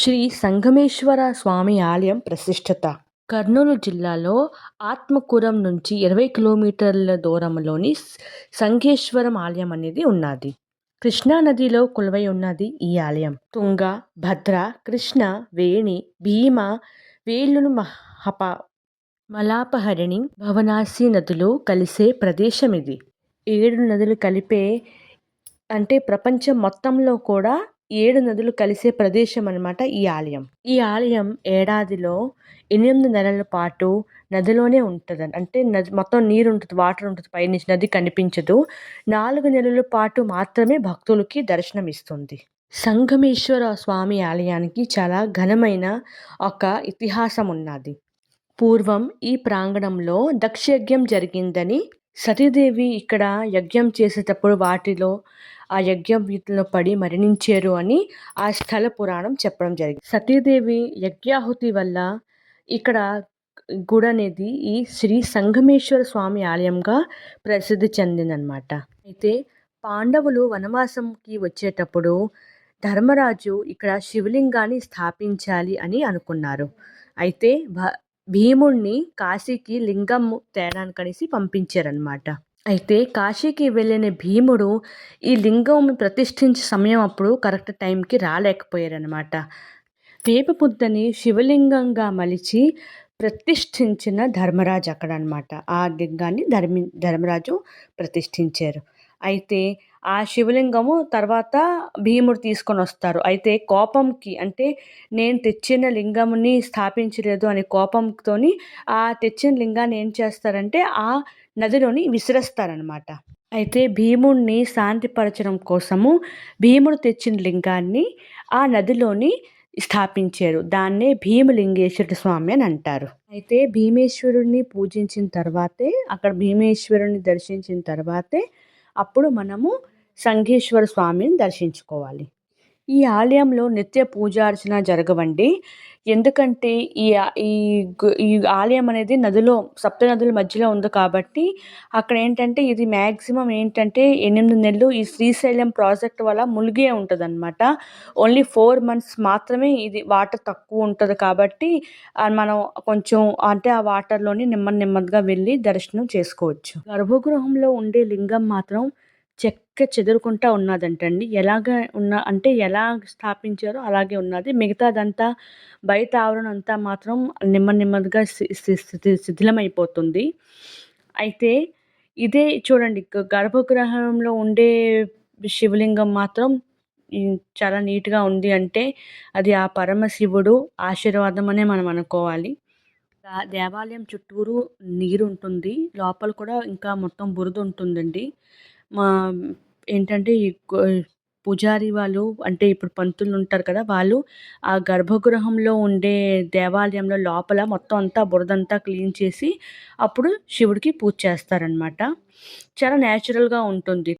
శ్రీ సంగమేశ్వర స్వామి ఆలయం ప్రతిష్టత కర్నూలు జిల్లాలో ఆత్మకూరం నుంచి ఇరవై కిలోమీటర్ల దూరంలోని సంగేశ్వరం ఆలయం అనేది ఉన్నది. కృష్ణా నదిలో కొలువై ఉన్నది ఈ ఆలయం. తుంగ భద్ర కృష్ణ వేణి భీమ వేలును మహప మలాపహరిణి భవనాసి నదులు కలిసే ప్రదేశం ఇది. ఏడు నదులు కలిపే అంటే ప్రపంచం మొత్తంలో కూడా ఏడు నదులు కలిసే ప్రదేశం అనమాట ఈ ఆలయం. ఈ ఆలయం ఏడాదిలో ఎనిమిది నెలల పాటు నదిలోనే ఉంటుంది అంటే నది మొత్తం నీరు ఉంటుంది వాటర్ ఉంటుంది పైనుంచి నది కనిపించదు. నాలుగు నెలల పాటు మాత్రమే భక్తులకి దర్శనం ఇస్తుంది సంగమేశ్వర స్వామి ఆలయానికి చాలా ఘనమైన ఒక ఇతిహాసం ఉన్నది పూర్వం ఈ ప్రాంగణంలో దక్షయజ్ఞం జరిగిందని సతీదేవి ఇక్కడ యజ్ఞం చేసేటప్పుడు వాటిలో ఆ యజ్ఞం పడి మరణించారు అని ఆ స్థల పురాణం చెప్పడం జరిగింది. సతీదేవి యజ్ఞాహుతి వల్ల ఇక్కడ గుడి అనేది ఈ శ్రీ సంగమేశ్వర స్వామి ఆలయంగా ప్రసిద్ధి చెందిందనమాట అయితే పాండవులు వనవాసంకి వచ్చేటప్పుడు ధర్మరాజు ఇక్కడ శివలింగాన్ని స్థాపించాలి అని అనుకున్నారు. అయితే భ భీముణ్ణి కాశీకి లింగం తేడానికనేసి పంపించారనమాట అయితే కాశీకి వెళ్ళిన భీముడు ఈ లింగం ప్రతిష్ఠించే సమయం అప్పుడు కరెక్ట్ టైంకి రాలేకపోయారనమాట వేపపుద్దని శివలింగంగా మలిచి ప్రతిష్ఠించిన ధర్మరాజు అక్కడ అనమాట ఆ లింగాన్ని ధర్మి ధర్మరాజు ప్రతిష్ఠించారు. అయితే ఆ శివలింగము తర్వాత భీముడు తీసుకొని వస్తారు. అయితే కోపంకి అంటే నేను తెచ్చిన లింగంని స్థాపించలేదు అనే కోపంతో ఆ తెచ్చిన లింగాన్ని ఏం చేస్తారంటే ఆ నదిలోని విసిరేస్తారనమాట అయితే భీముణ్ణి శాంతిపరచడం కోసము భీముడు తెచ్చిన లింగాన్ని ఆ నదిలోని స్థాపించారు. దాన్నే భీమలింగేశ్వరుడు స్వామి అని అంటారు. అయితే భీమేశ్వరుడిని పూజించిన తర్వాతే అక్కడ భీమేశ్వరుని దర్శించిన తర్వాతే అప్పుడు మనము సంఘేశ్వర స్వామిని దర్శించుకోవాలి. ఈ ఆలయంలో నిత్య పూజార్చన జరగవండి. ఎందుకంటే ఈ ఈ ఈ ఆలయం అనేది నదిలో సప్త నదుల మధ్యలో ఉంది కాబట్టి అక్కడ ఏంటంటే ఇది మ్యాక్సిమం ఏంటంటే ఎనిమిది నెలలు ఈ శ్రీశైలం ప్రాజెక్ట్ వల్ల మునిగే ఉంటుంది అనమాట ఓన్లీ ఫోర్ మంత్స్ మాత్రమే ఇది వాటర్ తక్కువ ఉంటుంది కాబట్టి మనం కొంచెం అంటే ఆ వాటర్లోని నెమ్మది నెమ్మదిగా వెళ్ళి దర్శనం చేసుకోవచ్చు. గర్భగృహంలో ఉండే లింగం మాత్రం చెక్క చెదురుకుంటా ఉన్నదంటండి. ఎలాగ ఉన్న అంటే ఎలా స్థాపించారో అలాగే ఉన్నది. మిగతాదంతా బయట ఆవరణ అంతా మాత్రం నెమ్మది నెమ్మదిగా శిథిలమైపోతుంది. అయితే ఇదే చూడండి గర్భగృహంలో ఉండే శివలింగం మాత్రం చాలా నీట్గా ఉంది అంటే అది ఆ పరమశివుడు ఆశీర్వాదం అనే మనం అనుకోవాలి. దేవాలయం చుట్టూరు నీరు ఉంటుంది లోపల కూడా ఇంకా మొత్తం బురద ఉంటుందండి. ఏంటంటే ఈ పూజారి వాళ్ళు అంటే ఇప్పుడు పంతులు ఉంటారు కదా వాళ్ళు ఆ గర్భగృహంలో ఉండే దేవాలయంలో లోపల మొత్తం అంతా బురదంతా క్లీన్ చేసి అప్పుడు శివుడికి పూజ చేస్తారనమాట చాలా న్యాచురల్గా ఉంటుంది.